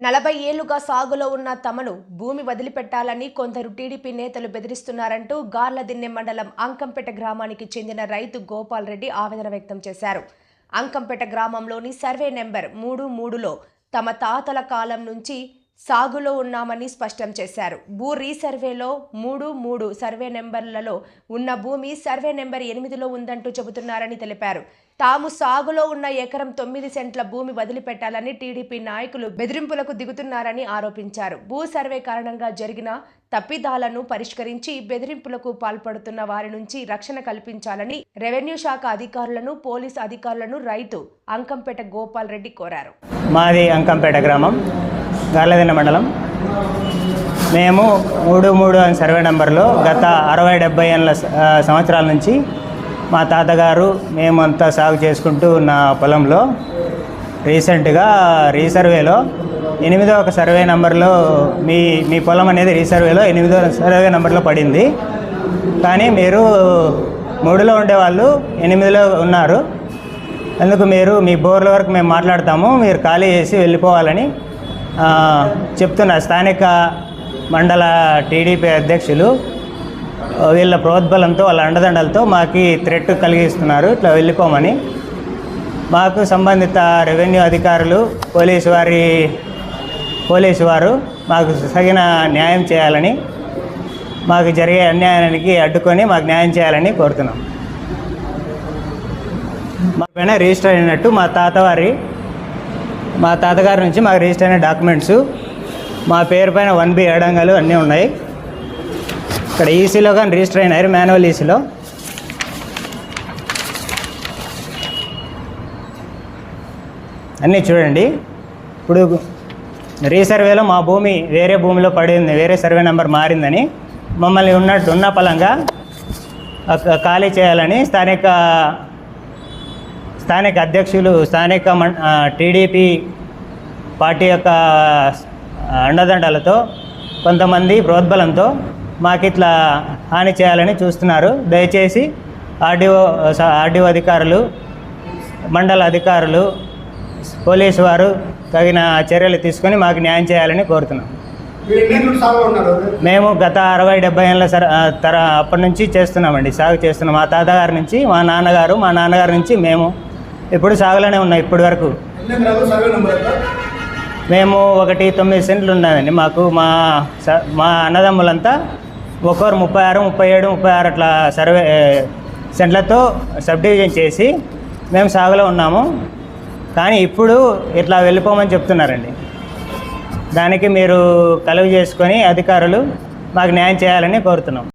నలభై ఏళ్ళుగా సాగులో ఉన్న తమను భూమి వదిలిపెట్టాలని కొందరు టీడీపీ నేతలు బెదిరిస్తున్నారంటూ గార్లదిన్నె మండలం అంకంపేట గ్రామానికి చెందిన రైతు గోపాల్ రెడ్డి ఆవేదన వ్యక్తం చేశారు. అంకంపేట గ్రామంలోని సర్వే నెంబర్ మూడు మూడులో తమ తాతల కాలం నుంచి సాగులో ఉన్నామని స్పష్టం చేశారు. భూ రీసర్వేలో మూడు మూడు సర్వే నెంబర్లలో ఉన్న భూమి సర్వే నెంబర్ ఎనిమిదిలో ఉందంటూ చెబుతున్నారని తెలిపారు. తాము సాగులో ఉన్న ఎకరం తొమ్మిది సెంట్ల భూమి వదిలిపెట్టాలని టీడీపీ నాయకులు బెదిరింపులకు దిగుతున్నారని ఆరోపించారు. భూ సర్వే కారణంగా జరిగిన తప్పిదాలను పరిష్కరించి బెదిరింపులకు పాల్పడుతున్న వారి నుంచి రక్షణ కల్పించాలని రెవెన్యూ శాఖ అధికారులను పోలీస్ అధికారులను రైతు అంకంపేట గోపాల్ రెడ్డి కోరారు. మాది అంకంపేట గ్రామం. గార్లదిన్న మండలం. మేము మూడు మూడు అని సర్వే నెంబర్లో గత అరవై డెబ్బై ఏళ్ళ సంవత్సరాల నుంచి మా తాతగారు మేమంతా సాగు చేసుకుంటూ ఉన్న పొలంలో రీసెంట్గా రీసర్వేలో ఎనిమిదో ఒక సర్వే నెంబర్లో మీ మీ పొలం అనేది రీసర్వేలో ఎనిమిదో సర్వే నెంబర్లో పడింది. కానీ మీరు మూడులో ఉండేవాళ్ళు ఎనిమిదిలో ఉన్నారు. అందుకు మీరు మీ బోర్ల వరకు మేము మాట్లాడతాము మీరు ఖాళీ చేసి వెళ్ళిపోవాలని చెప్తున్న స్థానిక మండల టీడీపీ అధ్యక్షులు వీళ్ళ ప్రోద్బలంతో వాళ్ళ అండదండలతో మాకు థ్రెట్ కలిగిస్తున్నారు. ఇట్లా వెళ్ళిపోమని. మాకు సంబంధిత రెవెన్యూ అధికారులు పోలీసు వారి పోలీసు వారు మాకు తగిన న్యాయం చేయాలని మాకు జరిగే అన్యాయానికి అడ్డుకొని మాకు న్యాయం చేయాలని కోరుతున్నాం. మా పైన రిజిస్టర్ అయినట్టు మా తాతవారి మా తాతగారి నుంచి మాకు రిజిస్టర్ అయిన డాక్యుమెంట్స్ మా పేరు పైన వన్ బి ఏడంగాలు అన్నీ ఉన్నాయి. ఇక్కడ ఈసీలో కానీ రిజిస్టర్ అయినారు మాన్యువల్ ఈసీలో అన్నీ చూడండి. ఇప్పుడు రీసర్వేలో మా భూమి వేరే భూమిలో పడింది వేరే సర్వే నెంబర్ మారిందని. మమ్మల్ని ఉన్నట్టు ఉన్న పలంగా ఖాళీ చేయాలని స్థానిక స్థానిక అధ్యక్షులు స్థానిక టీడీపీ పార్టీ యొక్క అండదండలతో కొంతమంది ప్రోద్బలంతో మాకు ఇట్లా హాని చేయాలని చూస్తున్నారు. దయచేసి ఆర్డీఓ ఆర్డీఓ అధికారులు మండల అధికారులు పోలీసు వారు తగిన చర్యలు తీసుకొని మాకు న్యాయం చేయాలని కోరుతున్నాం. మేము గత అరవై డెబ్బై ఏళ్ళ సర తర అప్పటి నుంచి చేస్తున్నామండి సాగు చేస్తున్నాం. మా తాతగారి నుంచి మా నాన్నగారు మా నాన్నగారి నుంచి మేము ఇప్పుడు సాగులోనే ఉన్నాయి ఇప్పటి వరకు. మేము ఒకటి తొమ్మిది సెంట్లు ఉన్నామండి. మాకు మా స- మా అన్నదమ్ములంతా ఒక్కొరు ముప్పై ఆరు ముప్పై ఏడు ముప్పై ఆరు అట్లా సర్వే సెంట్లతో సబ్ డివిజన్ చేసి మేము సాగులో ఉన్నాము. కానీ ఇప్పుడు ఇట్లా వెళ్ళిపోమని చెప్తున్నారండి. దానికి మీరు కలుగు చేసుకొని అధికారులు మాకు న్యాయం చేయాలని కోరుతున్నాం.